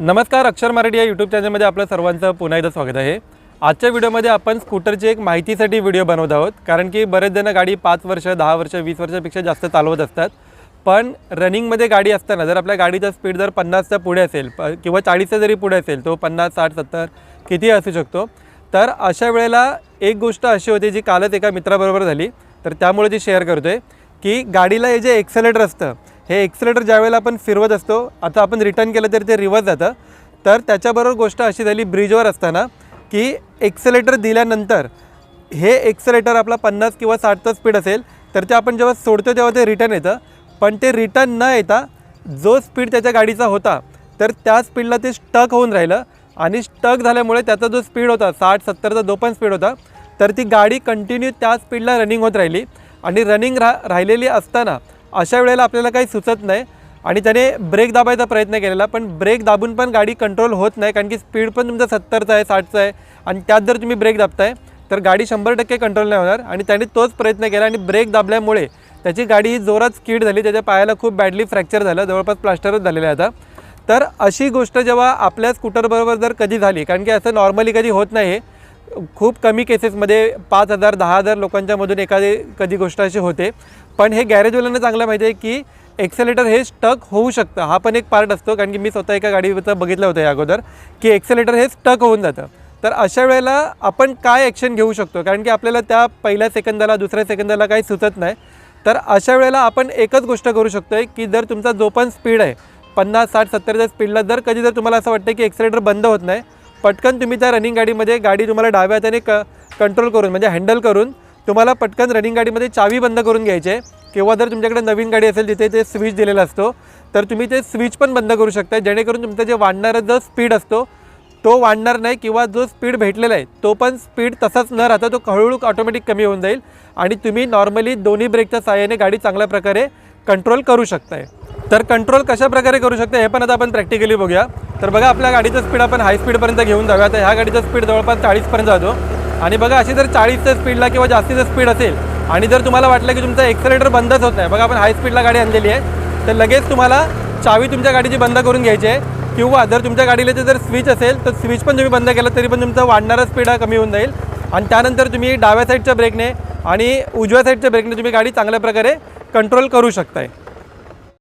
नमस्कार अक्षर मराठी या यूट्यूब चॅनलमध्ये आपलं सर्वांचं पुन्हा एकदा स्वागत आहे. आजच्या व्हिडिओमध्ये आपण स्कूटरची एक माहितीसाठी व्हिडिओ बनवत आहोत. कारण की बरेच जण गाडी पाच वर्ष दहा वर्ष वीस वर्षापेक्षा जास्त चालवत असतात. पण रनिंगमध्ये गाडी असताना जर आपल्या गाडीचा स्पीड जर पन्नासच्या पुढे असेल प किंवा चाळीसच्या जरी पुढे असेल तो पन्नास साठ सत्तर किती असू शकतो. तर अशा वेळेला एक गोष्ट अशी होती जी कालच एका मित्राबरोबर झाली. तर त्यामुळे ती शेअर करतो आहे की गाडीला हे जे एक्सेलेटर असतं हे एक्सलेटर ज्यावेळेला आपण फिरवत असतो आता आपण रिटर्न केलं तरी ते रिवर्स जातं. तर त्याच्याबरोबर गोष्ट अशी झाली ब्रिजवर असताना की एक्सलेटर दिल्यानंतर हे एक्सलेटर आपला पन्नास किंवा साठचं स्पीड असेल तर ते आपण जेव्हा सोडतो तेव्हा ते रिटर्न येतं. पण ते रिटर्न न येता जो स्पीड त्याच्या गाडीचा होता तर त्या स्पीडला ते स्टक होऊन राहिलं. आणि स्टक झाल्यामुळे त्याचा जो स्पीड होता साठ सत्तरचा जो पण स्पीड होता तर ती गाडी कंटिन्यू त्या स्पीडला रनिंग होत राहिली. आणि रनिंग रा राहिलेली असताना अशा वेळेला आपल्याला काही सुचत नाही आणि त्याने ब्रेक दाबायचा प्रयत्न केलेला पण ब्रेक दाबून पण गाडी कंट्रोल होत नाही कारण की स्पीड पण तुमचा सत्तरचा आहे साठचा आहे आणि त्यात जर तुम्ही ब्रेक दाबताय तर गाडी शंभर टक्के कंट्रोल नाही होणार आणि त्याने तोच प्रयत्न केला आणि ब्रेक दाबल्यामुळे त्याची गाडी ही जोरात स्कीड झाली त्याच्या पायाला खूप बॅडली फ्रॅक्चर झालं जवळपास प्लास्टरच झालेलं आहे आता. तर अशी गोष्ट जेव्हा आपल्या स्कूटरबरोबर जर कधी झाली कारण की असं नॉर्मली कधी होत नाही आहे खूप कमी केसेसमध्ये पाच हजार दहा हजार लोकांच्यामधून एखादी कधी गोष्ट अशी होते. पण हे गॅरेजवाल्यांना चांगलं माहिती आहे की एक्सेलेटर हे स्टक होऊ शकतं. हा पण एक पार्ट असतो. कारण की मी स्वतः एका गाडीचं बघितलं होतं या अगोदर की एक्सेलेटर हे स्टक होऊन जातं. तर अशा वेळेला आपण काय ॲक्शन घेऊ शकतो? कारण की आपल्याला त्या पहिल्या सेकंदाला दुसऱ्या सेकंदाला काही सुचत नाही. तर अशा वेळेला आपण एकच गोष्ट करू शकतो आहे की जर तुमचा जो पण स्पीड आहे पन्नास साठ सत्तरच्या स्पीडला जर कधी जर तुम्हाला असं वाटतं की एक्सेलेटर बंद होत नाही पटकन तुम्ही त्या रनिंग गाडीमध्ये गाडी तुम्हाला डाव्या हाताने क कंट्रोल करून म्हणजे हँडल करून तुम्हाला पटकन रनिंग गाडीमध्ये चावी बंद करून घ्यायचे. किंवा जर तुमच्याकडे नवीन गाडी असेल तिथे ते स्विच दिलेला असतो तर तुम्ही ते स्विच पण बंद करू शकता जेणेकरून तुमचं जे वाढणारा जो स्पीड असतो तो वाढणार नाही किंवा जो स्पीड भेटलेला आहे तो पण स्पीड तसाच न राहता तो हळूहळू ऑटोमॅटिक कमी होऊन जाईल. आणि तुम्ही नॉर्मली दोन्ही ब्रेकच्या सहाय्याने गाडी चांगल्या प्रकारे कंट्रोल करू शकताय. तर कंट्रोल कशा प्रकारे करू शकते हे पण आता आपण प्रॅक्टिकली बघूया. तर बघा आपल्या गाडीचं स्पीड आपण हाय स्पीडपर्यंत घेऊन जाऊया तर ह्या गाडीचा स्पीड जवळपास चाळीसपर्यंत जातो. आणि बघा अशी जर चाळीसच्या स्पीडला किंवा जास्तीचं स्पीड असेल आणि जर तुम्हाला वाटलं की तुमचा एक्सलेटर बंदच होत नाही बघा आपण हाय स्पीडला गाडी आणलेली आहे तर लगेच तुम्हाला चावी तुमच्या गाडीची बंद करून घ्यायची आहे. किंवा जर तुमच्या गाडीला जर स्विच असेल तर स्विच पण तुम्ही बंद केलं तरी पण तुमचा वाढणारा स्पीड हा कमी होऊन जाईल. आणि त्यानंतर तुम्ही डाव्या साईडच्या ब्रेकने आणि उजव्या साईडच्या ब्रेकने तुम्ही गाडी चांगल्या प्रकारे कंट्रोल करू शकताय.